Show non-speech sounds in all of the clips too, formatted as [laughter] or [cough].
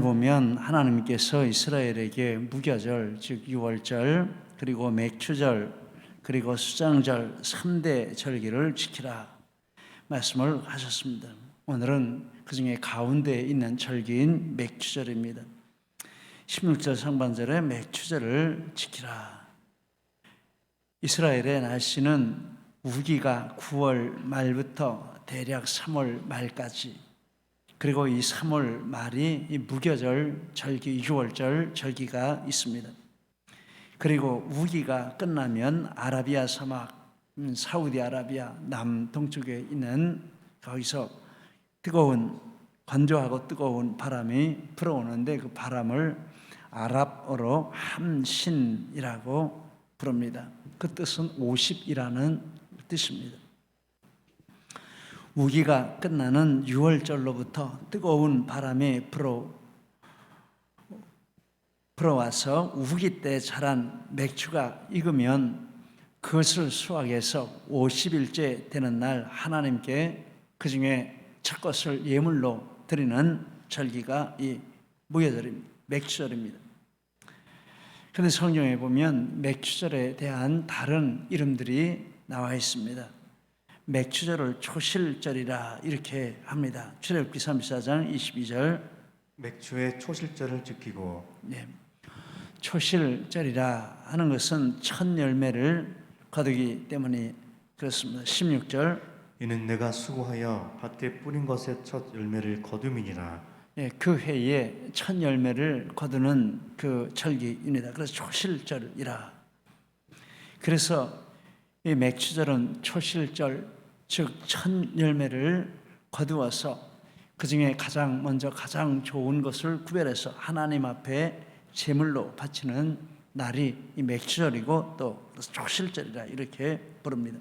보면 하나님께서 이스라엘에게 무교절 즉 유월절 그리고 맥추절 그리고 수장절 3대 절기를 지키라 말씀을 하셨습니다. 오늘은 그 중에 가운데 있는 절기인 맥추절입니다. 16절 상반절에 맥추절을 지키라. 이스라엘의 날씨는 우기가 9월 말부터 대략 3월 말까지 그리고 이 3월 말이 이 무교절 절기 6월절 절기가 있습니다. 그리고 우기가 끝나면 아라비아 사막 음, 사우디아라비아 남 동쪽에 있는 거기서 뜨거운 건조하고 뜨거운 바람이 불어오는데 그 바람을 아랍어로 함신이라고 부릅니다. 그 뜻은 50이라는 뜻입니다. 우기가 끝나는 6월절로부터 뜨거운 바람이 불어 불어와서 우기 때 자란 맥주가 익으면 그것을 수확해서 50일째 되는 날 하나님께 그 중에 첫 것을 예물로 드리는 절기가 이 무예절입니다. 맥주절입니다. 그런데 성경에 보면 맥주절에 대한 다른 이름들이 나와 있습니다. 맥주절을 초실절이라 이렇게 합니다. 출애굽기 34장 22절 맥주의 초실절을 지키고 네. 초실절이라 하는 것은 첫 열매를 거두기 때문에 그렇습니다. 16절 이는 내가 수고하여 밭에 뿌린 것의 첫 열매를 거둠이니라 예, 그 해에 첫 열매를 거두는 그 절기입니다. 그래서 초실절이라. 그래서 이 맥주절은 초실절, 즉 첫 열매를 거두어서 그 중에 가장 먼저 가장 좋은 것을 구별해서 하나님 앞에 제물로 바치는 날이 이 맥주절이고 또 초실절이라 이렇게 부릅니다.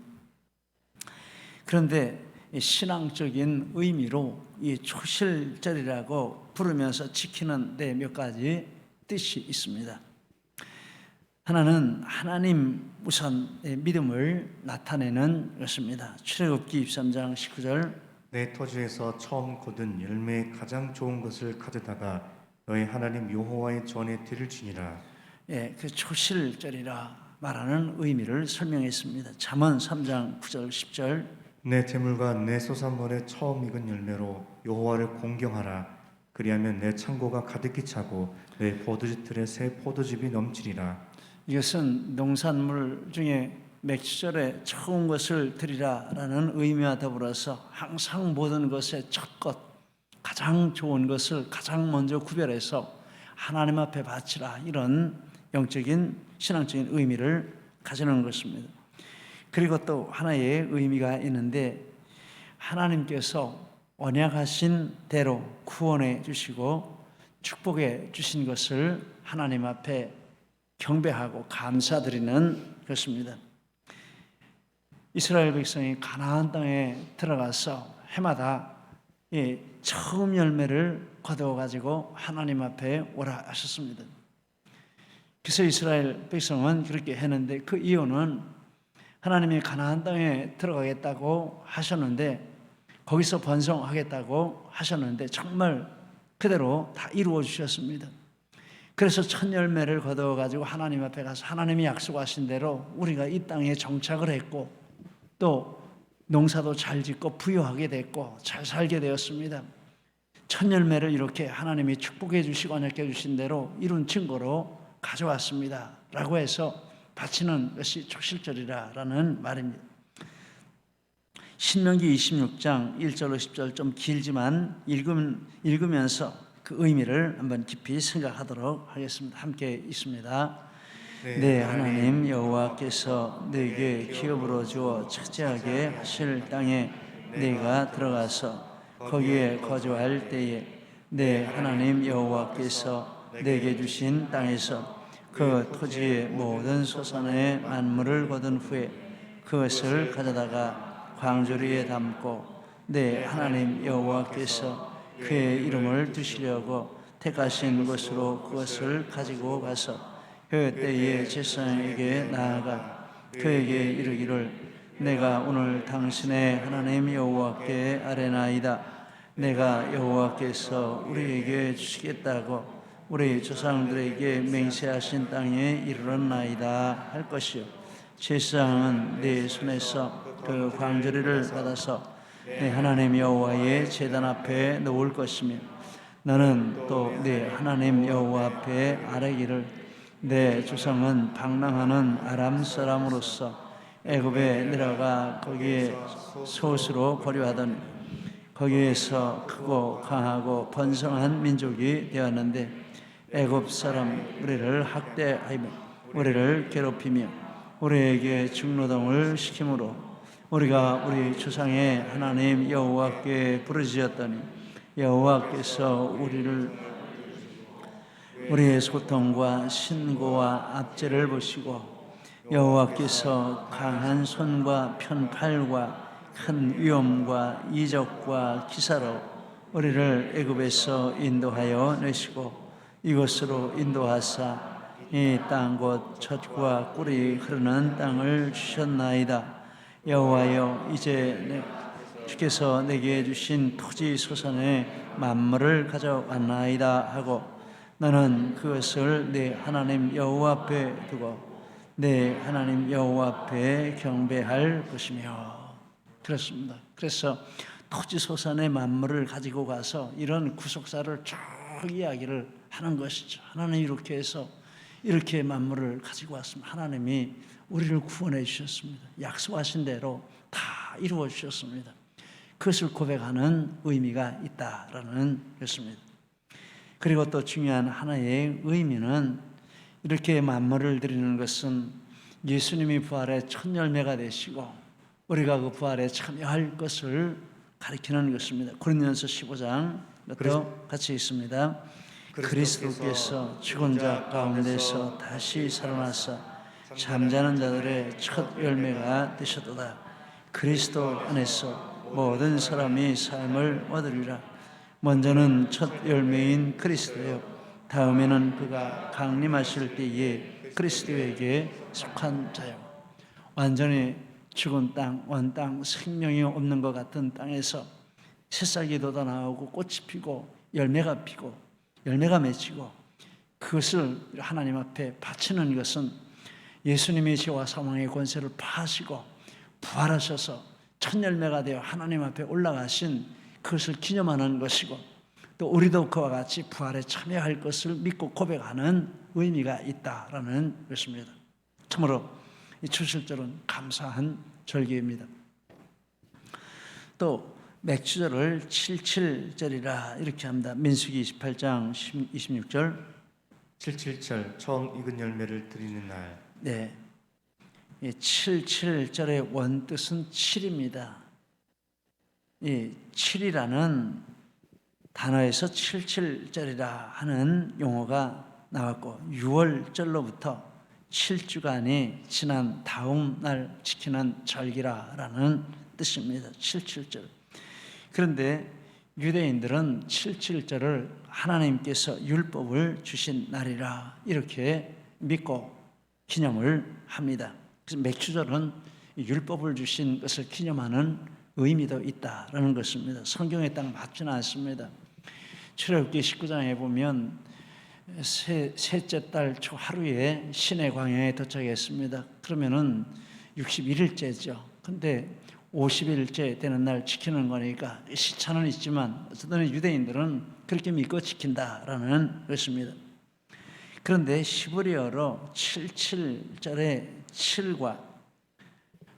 그런데 이 신앙적인 의미로 이 초실절이라고 부르면서 지키는 데 몇 가지 뜻이 있습니다. 하나는 하나님 우선의 믿음을 나타내는 것입니다. 출애굽기 23장 19절. 내 토지에서 처음 거둔 열매의 가장 좋은 것을 가져다가 너희 하나님 여호와의 전에 드릴 지니라. 예, 그 초실절이라 말하는 의미를 설명했습니다. 잠언 3장 9절 10절. 내 재물과 내 소산물의 처음 익은 열매로 여호와를 공경하라. 그리하면 내 창고가 가득히 차고 내 틀에 새 포도즙이 넘치리라 이것은 농산물 중에 맥주절에 처음 것을 드리라라는 의미와 더불어서 항상 모든 것의 첫 것, 가장 좋은 것을 가장 먼저 구별해서 하나님 앞에 바치라 이런 영적인 신앙적인 의미를 가지는 것입니다. 그리고 또 하나의 의미가 있는데 하나님께서 언약하신 대로 구원해 주시고 축복해 주신 것을 하나님 앞에 경배하고 감사드리는 것입니다. 이스라엘 백성이 가나안 땅에 들어가서 해마다 이 처음 열매를 거두어 가지고 하나님 앞에 오라 하셨습니다. 그래서 이스라엘 백성은 그렇게 했는데 그 이유는 하나님이 가나안 땅에 들어가겠다고 하셨는데 거기서 번성하겠다고 하셨는데 정말 그대로 다 이루어 주셨습니다. 그래서 첫 열매를 거두어 가지고 하나님 앞에 가서 하나님이 약속하신 대로 우리가 이 땅에 정착을 했고 또 농사도 잘 짓고 부유하게 됐고 잘 살게 되었습니다. 첫 열매를 이렇게 하나님이 축복해 주시고 언약해 주신 대로 이룬 증거로 가져왔습니다. 라고 해서 바치는 것이 초실절이라는 말입니다. 신명기 26장 1절로 10절 좀 길지만 읽으면서 그 의미를 한번 깊이 생각하도록 하겠습니다. 함께 있습니다. 네, 하나님 여호와께서 내게 기업으로 주어 차지하게 하실 땅에 내가 들어가서 거기에 거주할 때에 네 하나님 여호와께서 내게 주신 땅에서 그 토지의 모든 소산의 만물을 거둔 후에 그것을 가져다가 광주리에 담고 네 하나님 여호와께서 그의 이름을 두시려고 택하신 곳으로 그것을 가지고 가서 그 때에 제사장에게 나아가 그에게 이르기를 내가 오늘 당신의 하나님 여호와께 아뢰나이다. 내가 여호와께서 우리에게 주시겠다고 우리 조상들에게 맹세하신 땅에 이르렀나이다 할 것이요. 제사장은 내 손에서 그 광저리를 받아서 내 하나님 여호와의 제단 앞에 놓을 것이며 너는 또 내 하나님 여호와 앞에 아뢰기를 내 조상은 방랑하는 아람 사람으로서 애굽에 내려가 거기에 소수로 거류하더니 거기에서 크고 강하고 번성한 민족이 되었는데 애굽 사람 우리를 학대하며 우리를 괴롭히며 우리에게 중노동을 시키므로 우리가 우리 조상의 하나님 여호와께 부르짖었더니 여호와께서 우리를 우리의 소통과 신고와 압제를 보시고 여호와께서 강한 손과 편팔과 큰 위엄과 이적과 기사로 우리를 애굽에서 인도하여 내시고 이곳으로 인도하사 이 땅 곧 젖과 꿀이 흐르는 땅을 주셨나이다 여호와여 이제 내, 주께서 내게 주신 토지 소산의 만물을 가져왔나이다 하고 너는 그것을 내 하나님 여호와 앞에 두고 내 하나님 여호와 앞에 경배할 것이며 그렇습니다. 그래서 토지 소산의 만물을 가지고 가서 이런 구속사를 쭉 이야기를 하는 것이죠. 하나님 이렇게 해서 이렇게 만물을 가지고 왔습니다. 하나님이 우리를 구원해 주셨습니다. 약속하신 대로 다 이루어 주셨습니다. 그것을 고백하는 의미가 있다라는 것입니다. 그리고 또 중요한 하나의 의미는 이렇게 만물을 드리는 것은 예수님이 부활의 첫 열매가 되시고 우리가 그 부활에 참여할 것을 가리키는 것입니다. 고린도전서 15장 또 같이 있습니다. 그리스도께서 죽은 자 가운데서 다시 살아나사 잠자는 자들의 첫 열매가 되셨도다. 그리스도 안에서 모든 사람이 삶을 얻으리라. 먼저는 첫 열매인 그리스도요. 다음에는 그가 강림하실 때에 그리스도에게 속한 자요. 완전히 죽은 땅, 원 땅, 생명이 없는 것 같은 땅에서 새싹이 돋아나오고 꽃이 피고 열매가 피고 열매가 맺히고 그것을 하나님 앞에 바치는 것은 예수님이 죄와 사망의 권세를 파하시고 부활하셔서 첫 열매가 되어 하나님 앞에 올라가신 그것을 기념하는 것이고 또 우리도 그와 같이 부활에 참여할 것을 믿고 고백하는 의미가 있다라는 것입니다. 참으로 이 추실절은 감사한 절기입니다. 또 맥주절을 77절이라 이렇게 합니다. 민수기 28장 26절. 77절 처음 익은 열매를 드리는 날 네. 이 77절의 원뜻은 7입니다. 이 7이라는 단어에서 77절이라 하는 용어가 나왔고 6월절로부터 7주간이 지난 다음 날 지키는 절기라라는 뜻입니다. 77절. 그런데 유대인들은 77절을 하나님께서 율법을 주신 날이라 이렇게 믿고 기념을 합니다. 그래서 맥주절은 율법을 주신 것을 기념하는 의미도 있다라는 것입니다. 성경에 딱 맞지는 않습니다. 출애굽기 19장에 보면 세, 셋째 달 초 하루에 시내 광야에 도착했습니다. 그러면은 61일째죠. 근데 50일째 되는 날 지키는 거니까 시차는 있지만 어쨌든 유대인들은 그렇게 믿고 지킨다라는 것입니다. 그런데 시브리어로 77절의 7과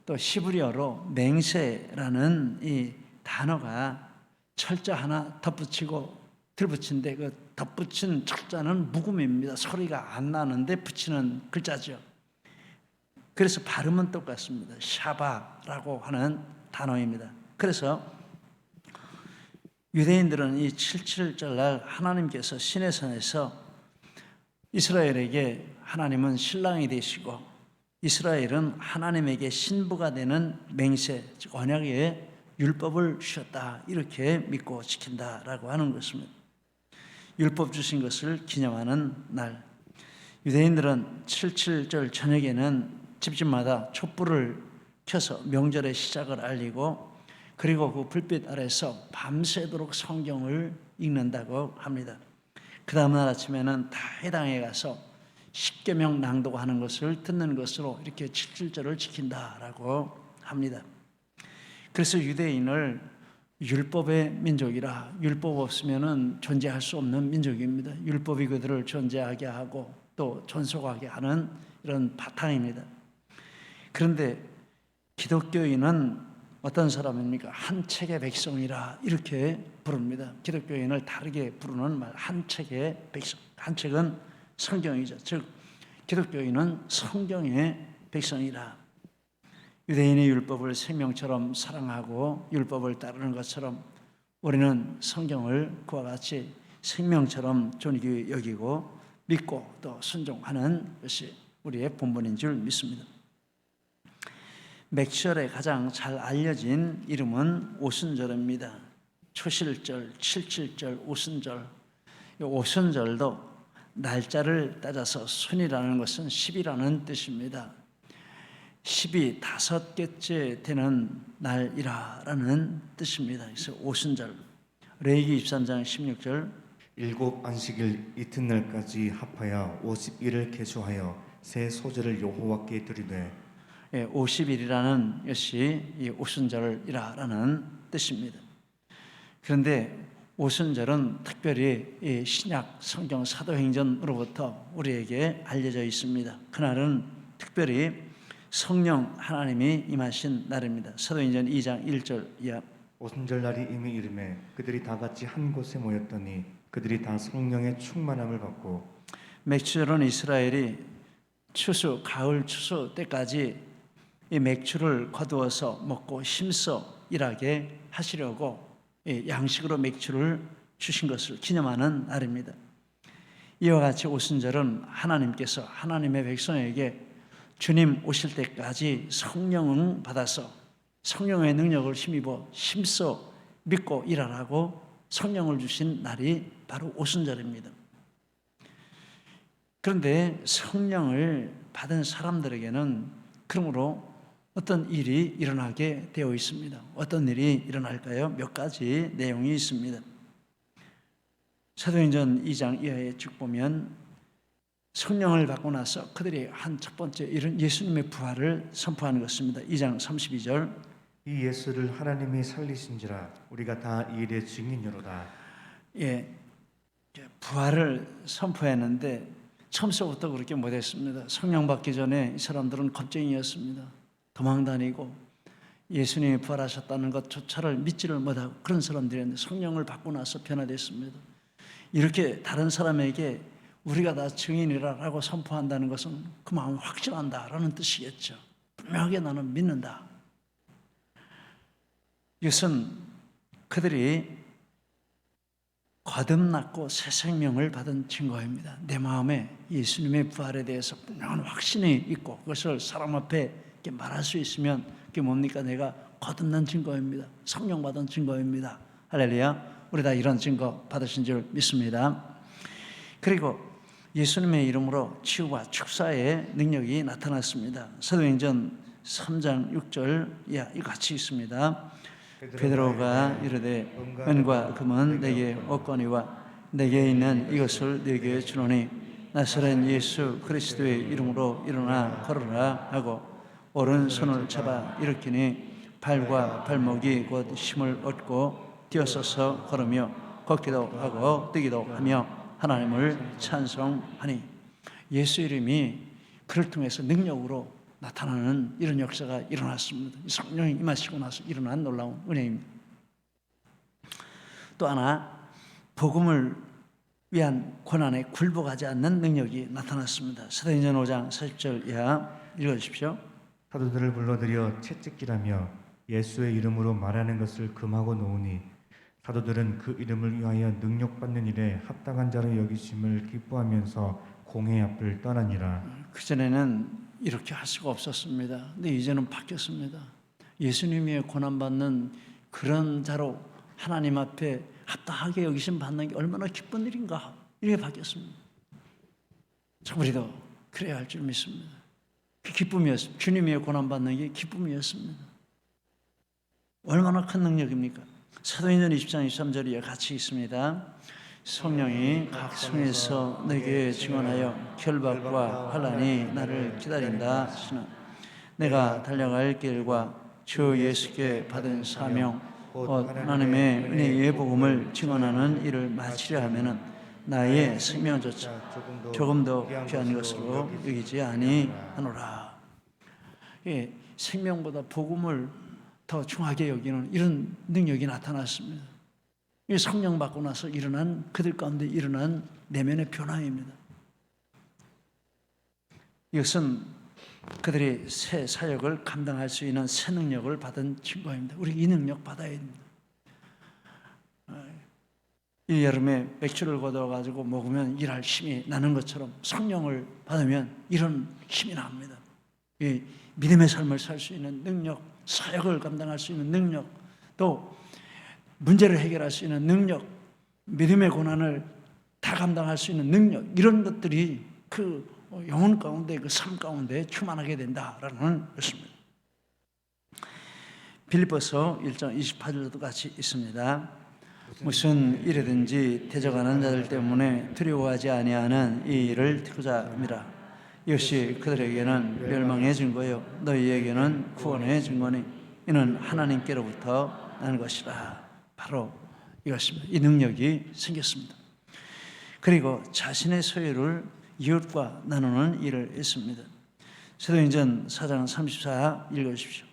또 시브리어로 맹세라는 이 단어가 철자 하나 덧붙이고 들붙인데 그 덧붙인 철자는 묵음입니다. 소리가 안 나는데 붙이는 글자죠. 그래서 발음은 똑같습니다. 샤바라고 하는 단어입니다. 그래서 유대인들은 이 77절 날 하나님께서 시내산에서 이스라엘에게 하나님은 신랑이 되시고 이스라엘은 하나님에게 신부가 되는 맹세, 즉 언약의 율법을 주셨다. 이렇게 믿고 지킨다라고 하는 것입니다. 율법 주신 것을 기념하는 날. 유대인들은 77절 저녁에는 집집마다 촛불을 켜서 명절의 시작을 알리고 그리고 그 불빛 아래서 밤새도록 성경을 읽는다고 합니다. 그 다음날 아침에는 다 해당에 가서 십계명 낭독하는 것을 듣는 것으로 이렇게 7절을 지킨다라고 합니다. 그래서 유대인을 율법의 민족이라 율법 없으면은 존재할 수 없는 민족입니다. 율법이 그들을 존재하게 하고 또 존속하게 하는 이런 바탕입니다. 그런데 기독교인은 어떤 사람입니까? 한 책의 백성이라 이렇게 부릅니다. 기독교인을 다르게 부르는 말, 한 책의 백성. 한 책은 성경이죠. 즉, 기독교인은 성경의 백성이라. 유대인의 율법을 생명처럼 사랑하고 율법을 따르는 것처럼 우리는 성경을 그와 같이 생명처럼 존귀 여기고 믿고 또 순종하는 것이 우리의 본분인 줄 믿습니다. 맥주절에 가장 잘 알려진 이름은 오순절입니다. 초실절, 칠칠절, 오순절. 이 오순절도 날짜를 따져서 순이라는 것은 10이라는 뜻입니다. 10이 다섯 개째 되는 날이라는 뜻입니다. 그래서 오순절. 레이기 23장 16절 일곱 안식일 이튿날까지 합하여 50일을 계수하여 새 소재를 여호와께 드리되 예, 50일이라는 것이 이 오순절이라는 뜻입니다. 그런데 오순절은 특별히 이 신약 성경 사도행전으로부터 우리에게 알려져 있습니다. 그날은 특별히 성령 하나님이 임하신 날입니다. 사도행전 2장 1절 이하 오순절 날이 이미 이름에 그들이 다 같이 한 곳에 모였더니 그들이 다 성령의 충만함을 받고 맥주절은 이스라엘이 추수 가을 추수 때까지 이 맥주를 거두어서 먹고 힘써 일하게 하시려고 이 양식으로 맥주를 주신 것을 기념하는 날입니다. 이와 같이 오순절은 하나님께서 하나님의 백성에게 주님 오실 때까지 성령을 받아서 성령의 능력을 힘입어 힘써 믿고 일하라고 성령을 주신 날이 바로 오순절입니다. 그런데 성령을 받은 사람들에게는 그러므로 어떤 일이 일어나게 되어 있습니다. 어떤 일이 일어날까요? 몇 가지 내용이 있습니다. 사도행전 2장 이하에 쭉 보면 성령을 받고 나서 그들이 한 첫 번째 일은 예수님의 부활을 선포하는 것입니다. 2장 32절 이 예수를 하나님이 살리신지라 우리가 다 이 일의 증인이로다 예, 부활을 선포했는데 처음서부터 그렇게 못했습니다. 성령 받기 전에 이 사람들은 겁쟁이였습니다. 도망 다니고 예수님이 부활하셨다는 것조차를 믿지를 못하고 그런 사람들이었는데 성령을 받고 나서 변화됐습니다. 이렇게 다른 사람에게 우리가 다 증인이라고 선포한다는 것은 그 마음 확신한다라는 뜻이겠죠. 분명하게 나는 믿는다. 이것은 그들이 거듭났고 새 생명을 받은 증거입니다. 내 마음에 예수님의 부활에 대해서 분명한 확신이 있고 그것을 사람 앞에 이렇게 말할 수 있으면 그게 뭡니까? 내가 거듭난 증거입니다. 성령 받은 증거입니다. 할렐루야. 우리 다 이런 증거 받으신 줄 믿습니다. 그리고 예수님의 이름으로 치유와 축사의 능력이 나타났습니다. 사도행전 3장 6절 야, 이 같이 있습니다. 베드로가 이르되 은과 금은 내게 없거니와 내게 있는 이것을 내게 주노니 나사렛 예수 그리스도의 이름으로 일어나 걸어라 하고 오른손을 잡아 일으키니 발과 발목이 곧 힘을 얻고 뛰어서서 걸으며 걷기도 하고 뛰기도 하며 하나님을 찬송하니 예수 이름이 그를 통해서 능력으로 나타나는 이런 역사가 일어났습니다. 성령이 임하시고 나서 일어난 놀라운 은혜입니다. 또 하나 복음을 위한 고난에 굴복하지 않는 능력이 나타났습니다. 사도행전 5장 40절 이하 읽어주십시오. 사도들을 불러들여 채찍질하며 예수의 이름으로 말하는 것을 금하고 놓으니 사도들은 그 이름을 위하여 능력받는 일에 합당한 자로 여기심을 기뻐하면서 공회 앞을 떠나니라 그 전에는 이렇게 할 수가 없었습니다. 근데 이제는 바뀌었습니다. 예수님이 고난 받는 그런 자로 하나님 앞에 합당하게 여기심 받는 게 얼마나 기쁜 일인가 이렇게 바뀌었습니다. 참 우리도 그래야 할 줄 믿습니다. 그 기쁨이었습니다. 주님이 고난받는 게 기쁨이었습니다. 얼마나 큰 능력입니까? 사도행전 20장 23절에 같이 있습니다. 성령이 각 성에서 내게 증언하여 결박과 환란이 나를 기다린다 하시는 내가 달려갈 길과 주 예수께 받은 사명 곧 하나님의 은혜의 복음을 증언하는 일을 마치려 하면은 나의 생명조차 조금 더 귀한 것으로 여기지 아니하노라. 예, 생명보다 복음을 더 중하게 여기는 이런 능력이 나타났습니다. 이 성령 받고 나서 일어난 그들 가운데 일어난 내면의 변화입니다. 이것은 그들이 새 사역을 감당할 수 있는 새 능력을 받은 증거입니다. 우리 이 능력 받아야 됩니다. 어, 이 여름에 맥주를 거둬 가지고 먹으면 일할 힘이 나는 것처럼 성령을 받으면 이런 힘이 납니다. 이 믿음의 삶을 살 수 있는 능력, 사역을 감당할 수 있는 능력, 또 문제를 해결할 수 있는 능력, 믿음의 고난을 다 감당할 수 있는 능력, 이런 것들이 그 영혼 가운데, 그 삶 가운데 충만하게 된다라는 것입니다. 빌립보서 1장 28절도 같이 있습니다. 무슨 일이든지 대적하는 자들 때문에 두려워하지 아니하는 이 일을 듣고자 합니다. 이것이 그들에게는 멸망의 증거요 너희에게는 구원의 증거니 이는 하나님께로부터 나는 것이라. 바로 이것입니다. 이 능력이 생겼습니다. 그리고 자신의 소유를 이웃과 나누는 일을 했습니다. 사도행전 4장 34 읽어주십시오.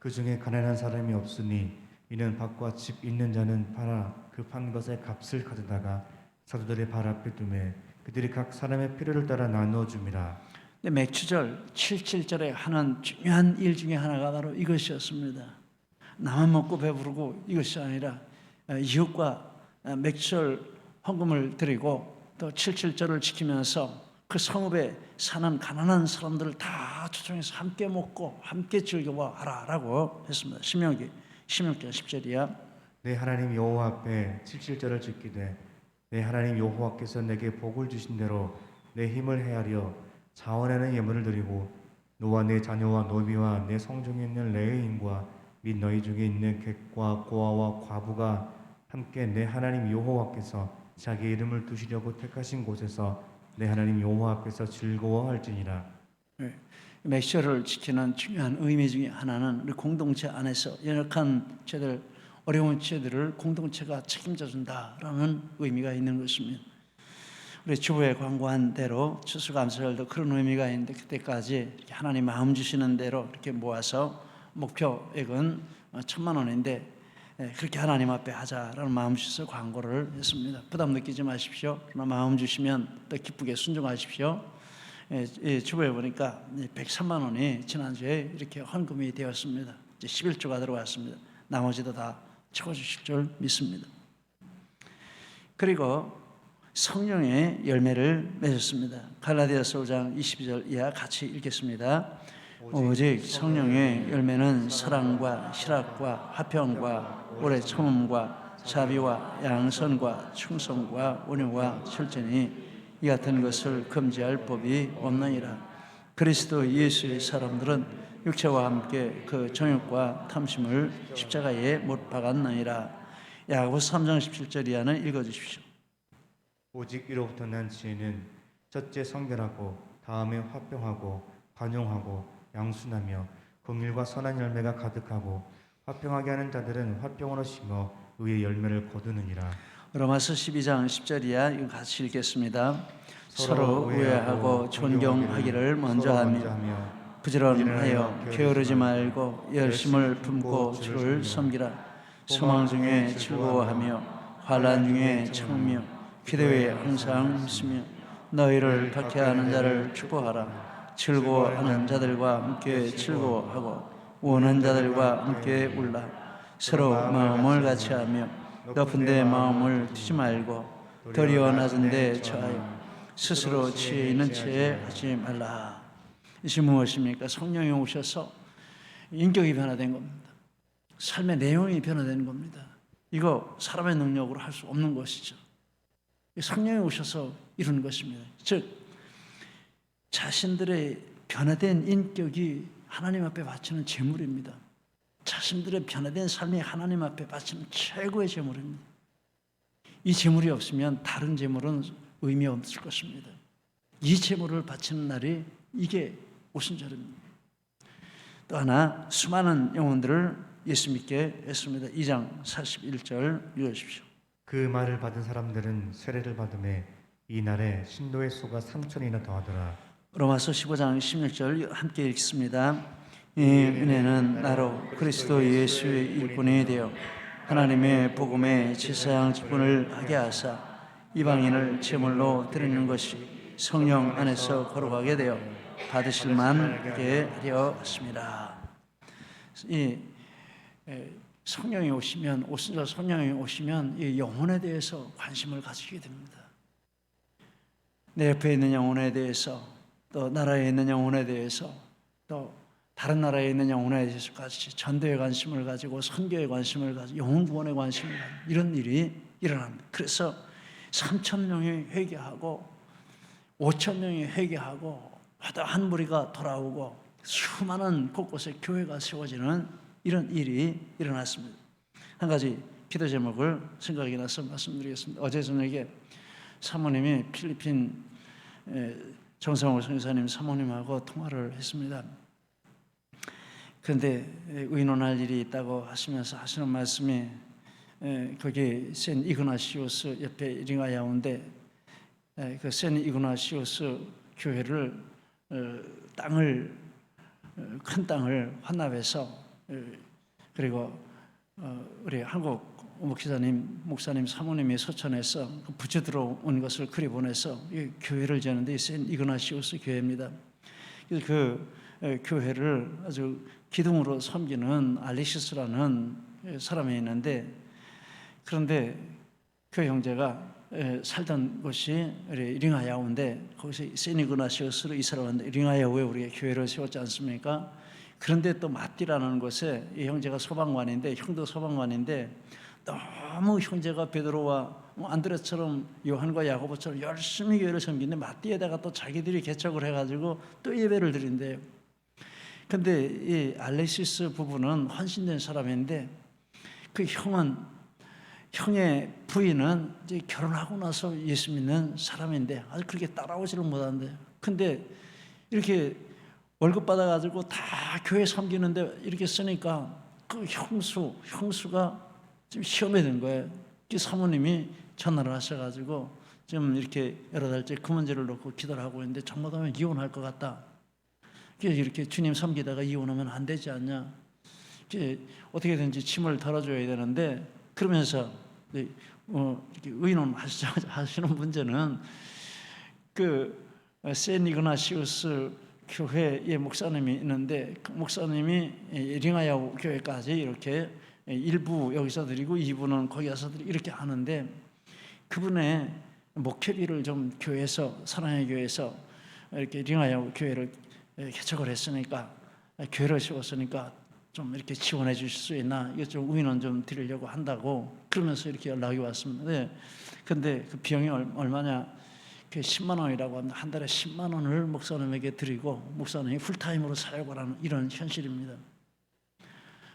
그 중에 가난한 사람이 없으니 이는 밭과 집 있는 자는 팔아 그 판 것의 값을 가져다가 사도들의 발 앞에 두매 그들이 각 사람의 필요를 따라 나누어 줍니다. 근데 맥주절 77절에 하는 중요한 일 중에 하나가 바로 이것이었습니다. 나만 먹고 배부르고 이것이 아니라 어, 이웃과 어, 맥주절 헌금을 드리고 또 77절을 지키면서 그 성읍에 사는 가난한 사람들을 다 초청해서 함께 먹고 함께 즐겨하라라고 했습니다. 신명기 16장 10절이야. 내 하나님 여호와 앞에 칠칠절을 지키되 내 하나님 여호와께서 내게 복을 주신 대로 내 힘을 헤아려 자원하는 예물을 드리고 너와 내 자녀와 노비와 내 성중에 있는 레위인과 및 너희 중에 있는 객과 고아와 과부가 함께 내 하나님 여호와께서 자기 이름을 두시려고 택하신 곳에서 내 하나님 여호와 앞에서 즐거워할지니라 맥셔를 지키는 중요한 의미 중에 하나는 우리 공동체 안에서 연약한 죄들, 어려운 죄들을 공동체가 책임져 준다라는 의미가 있는 것입니다. 우리 주부에 광고한 대로 추수감사절도 그런 의미가 있는데 그때까지 하나님 마음 주시는 대로 이렇게 모아서 목표액은 천만 원인데 예, 그렇게 하나님 앞에 하자라는 마음 주셔서 광고를 했습니다. 부담 느끼지 마십시오. 그러나 마음 주시면 또 기쁘게 순종하십시오. 예, 예, 주부에 보니까 103만 원이 지난주에 이렇게 헌금이 되었습니다. 이제 11조가 들어왔습니다. 나머지도 다 채워주실 줄 믿습니다. 그리고 성령의 열매를 맺었습니다. 갈라디아서 5장 22절 이하 같이 읽겠습니다. 오직 성령의 열매는 사랑과 희락과 화평과 오래 참음과 자비와 양선과 충성과 온유와 철저니 이 같은 것을 금지할 법이 없느니라. 그리스도 예수의 사람들은 육체와 함께 그 정욕과 탐심을 십자가에 못 박았느니라. 야고보서 3장 17절 이하는 읽어 주십시오. 오직 이로부터 난 지혜는 첫째 성결하고 다음에 화평하고 관용하고 양순하며 긍휼과 선한 열매가 가득하고 화평하게 하는 자들은 화평으로 심어 의의 열매를 거두느니라. 로마서 12장 10절 이하 이거 같이 읽겠습니다. 서로 우애하고 존경하기를 먼저 하며 부지런하여 게으르지 말고 열심을 품고 주를 섬기라. 소망 중에 즐거워하며 환란 중에 참으며 기대에 항상 힘쓰며 너희를 박해하는 자를 축복하라. 즐거워하는 자들과 함께 즐거워하고 우는 자들과 함께 울라. 서로 마음을 같이하며 높은 데 마음을 두지 말고 도리어 낮은 데 처하여 스스로 지혜 있는 채 하지 말라. 이것이 무엇입니까? 성령이 오셔서 인격이 변화된 겁니다. 삶의 내용이 변화된 겁니다. 이거 사람의 능력으로 할 수 없는 것이죠. 성령이 오셔서 이루는 것입니다. 즉 자신들의 변화된 인격이 하나님 앞에 바치는 제물입니다. 자신들의 변화된 삶이 하나님 앞에 바치는 최고의 제물입니다. 이 제물이 없으면 다른 제물은 의미 없을 것입니다. 이 제물을 바치는 날이 이게 오순절입니다. 또 하나 수많은 영혼들을 예수 믿게 했습니다. 2장 41절 읽으십시오. 그 말을 받은 사람들은 세례를 받음에 이 날에 신도의 수가 3천이나 더하더라. 로마서 15장 16절 함께 읽습니다. 이 은혜는 나로 그리스도 예수의 일꾼이 되어 하나님의 복음의 제사장 직분을 하게 하사 이방인을 제물로 드리는 것이 성령 안에서 거룩하게 되어 받으실 만하게 하려 하십니다. 이 에, 성령이 오시면 오순절 성령이 오시면 이 영혼에 대해서 관심을 가지게 됩니다. 내 옆에 있는 영혼에 대해서 또 나라에 있는 영혼에 대해서 또 다른 나라에 있는 영혼에 대해서까지 전도에 관심을 가지고 선교에 관심을 가지고 영혼 구원에 관심을 가지고 이런 일이 일어납니다. 그래서 3천 명이 회개하고 5천 명이 회개하고 하다 한 무리가 돌아오고 수많은 곳곳에 교회가 세워지는 이런 일이 일어났습니다. 한 가지 기도 제목을 생각이 나서 말씀드리겠습니다. 어제 저녁에 사모님이 필리핀 에, 정성호 선교사님 사모님하고 통화를 했습니다. 그런데 의논할 일이 있다고 하시면서 하시는 말씀이 에, 거기 센 이그나시오스 옆에 링아야운데 그센 이그나시오스 교회를 어, 땅을 어, 큰 땅을 환납해서 어, 그리고 어, 우리 한국 목사님, 목사님 사모님이 서천에서 그 부처 들어온 것을 그리 보내서 이 교회를 지었는데 센 이그나시오스 교회입니다. 그래서 그 에, 교회를 아주 기둥으로 섬기는 알리시스라는 사람이 있는데 그런데 그 형제가 에, 살던 곳이 링하야우인데 거기서 세니그나시오스로 이사를 왔는데 링하야우에 우리가 교회를 세웠지 않습니까? 그런데 또 마띠라는 곳에 이 형제가 소방관인데 형도 소방관인데 너무 형제가 베드로와 뭐 안드레처럼 요한과 야고보처럼 열심히 교회를 섬기는데 마띠에다가 또 자기들이 개척을 해가지고 또 예배를 드린대요. 근데 이 알레시스 부부는 헌신된 사람인데 그 형은 형의 부인은 이제 결혼하고 나서 예수 믿는 사람인데 아주 그렇게 따라오지를 못한대. 근데 이렇게 월급 받아가지고 다 교회 섬기는데 이렇게 쓰니까 그 형수, 형수가 지금 시험에 든 거예요. 그 사모님이 전화를 하셔가지고 좀 이렇게 여러 달째 그 문제를 놓고 기도를 하고 있는데 정말 하면 이혼할 것 같다. 이렇게 주님 섬기다가 이혼하면 안 되지 않냐. 어떻게든지 짐을 덜어줘야 되는데 그러면서 어, 의논하시는 문제는 그 세니그나시우스 교회의 목사님이 있는데 그 목사님이 링하야 교회까지 이렇게 일부 여기서 드리고 이부는 거기 가서 드리고 이렇게 하는데 그분의 목회비를 좀 교회에서 사랑의 교회에서 이렇게 링하야 교회를 개척을 했으니까 교회를 세웠으니까 좀 이렇게 지원해 주실 수 있나 이거 좀 의논 좀 드리려고 한다고 그러면서 이렇게 연락이 왔습니다. 네. 근데 그 비용이 얼마냐? 그 10만 원이라고 합니다. 한 달에 10만 원을 목사님에게 드리고 목사님이 풀타임으로 사역을 하는 이런 현실입니다.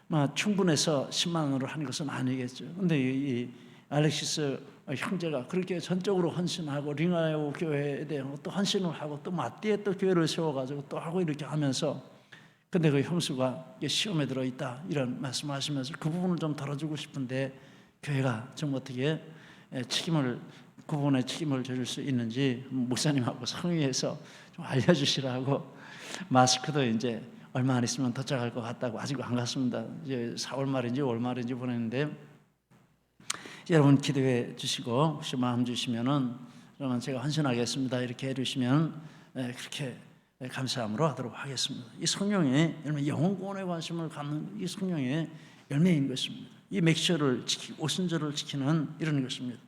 뭐 충분해서 10만 원으로 하는 것은 아니겠죠. 근데 이, 이 알렉시스 형제가 그렇게 전적으로 헌신하고 링하여 교회에 대한 또 헌신을 하고 또 맞디에 또 교회를 세워가지고 또 하고 이렇게 하면서 근데 그 형수가 시험에 들어 있다 이런 말씀하시면서 그 부분을 좀 덜어주고 싶은데 교회가 좀 어떻게 책임을 그 부분에 책임을 져줄 수 있는지 목사님하고 상의해서 좀 알려주시라고 [laughs] 마스크도 이제 얼마 안 있으면 도착할 것 같다고 아직 안 갔습니다. 이제 4월 말인지 5월 말인지 보냈는데 여러분 기도해 주시고 혹시 마음 주시면은 그러면 제가 헌신하겠습니다 이렇게 해주시면 그렇게 감사함으로 하도록 하겠습니다. 이 성령의 열매, 영혼 구원에 관심을 갖는 이 성령의 열매인 것입니다. 이 맥셔를 지키고 오순절을 지키는 이런 것입니다.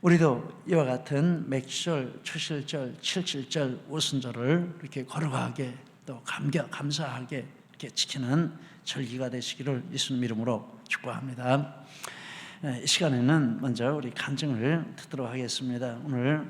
우리도 이와 같은 맥절, 초실절, 칠칠절, 오순절을 이렇게 거룩하게 또 감격, 감사하게 이렇게 지키는 절기가 되시기를 예수님 이름으로 축복합니다. 이 시간에는 먼저 우리 간증을 듣도록 하겠습니다. 오늘